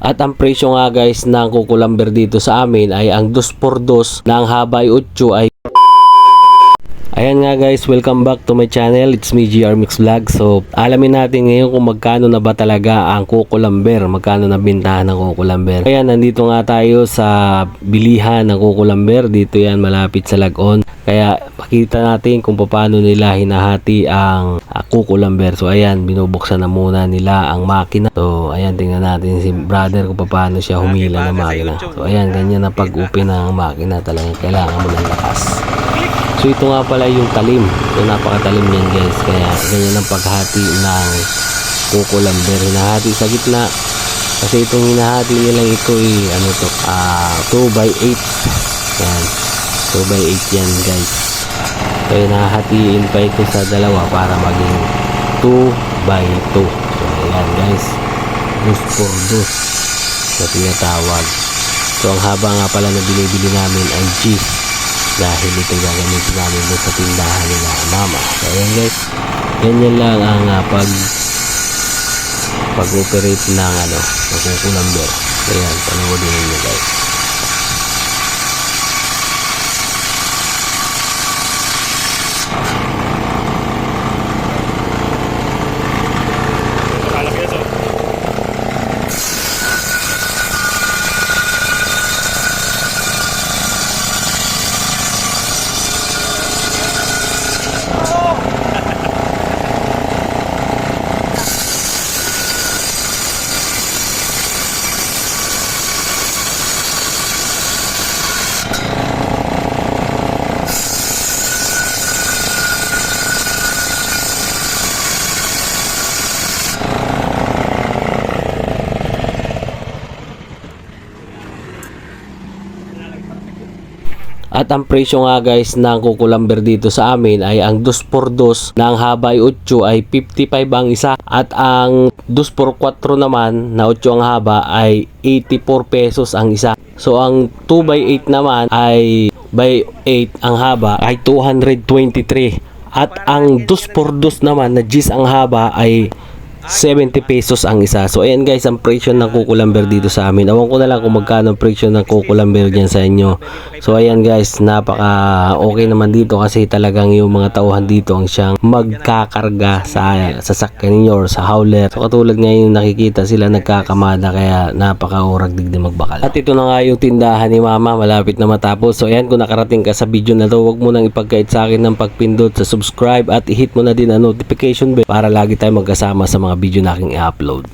At ang presyo nga guys ng kukulamber dito sa amin ay ang 2x2 na ang haba ay 8 ay Ayan nga guys, welcome back to my channel. It's me GR Mix Vlog. So, alamin natin ngayon kung magkano na ba talaga ang kukulamber, magkano na bintahan ng kukulamber. Ayan, nandito nga tayo sa bilihan ng kukulamber. Dito yan malapit sa Lagon. Kaya pakita natin kung paano nila hinahati ang uh, kukulamber. So ayan, binubuksan na muna nila ang makina. So ayan, tingnan natin si brother kung paano siya humila ng makina. So ayan, ganyan na pag-open ng makina. Talagang kailangan mo ng lakas. So ito nga pala yung talim. So napakatalim niyan guys. Kaya ganyan ang paghati ng kukulamber. Hinahati sa gitna. Kasi itong hinahati nilang ito ay ano to, ah 2 by 8. Yan. 2 by 8 yan guys. So hinahatiin pa ito sa dalawa para maging 2 by 2. So ayan guys. Dus por dus na tinatawag. So ang haba nga pala na binibili namin ay G dahil ito gagamitin namin doon sa tindahan nila mama. So ayan guys. Ganyan lang ang uh, pag pag-operate ng ano, magkukulamber. So ayan, panoodin ninyo guys. At ang presyo nga guys ng kukulamber dito sa amin ay ang 2x2 na ang haba ay 8 ay 55 ang isa at ang 2x4 naman na 8 ang haba ay 84 pesos ang isa. So ang 2x8 naman ay by 8 ang haba ay 223 at ang 2x2 naman na G's ang haba ay 70 pesos ang isa. So ayan guys, ang presyo ng kukulamber dito sa amin. Awan ko na lang kung magkano ang presyo ng kukulamber dyan sa inyo. So ayan guys, napaka okay naman dito kasi talagang yung mga tauhan dito ang siyang magkakarga sa sasakyan ninyo or sa hauler. So katulad ngayon nakikita sila nagkakamada kaya napaka urag digdi magbakal. At ito na nga yung tindahan ni mama malapit na matapos. So ayan kung nakarating ka sa video na to, huwag mo nang ipagkait sa akin ng pagpindot sa subscribe at i-hit mo na din ang notification bell para lagi tayo magkasama sa mga video na aking i-upload.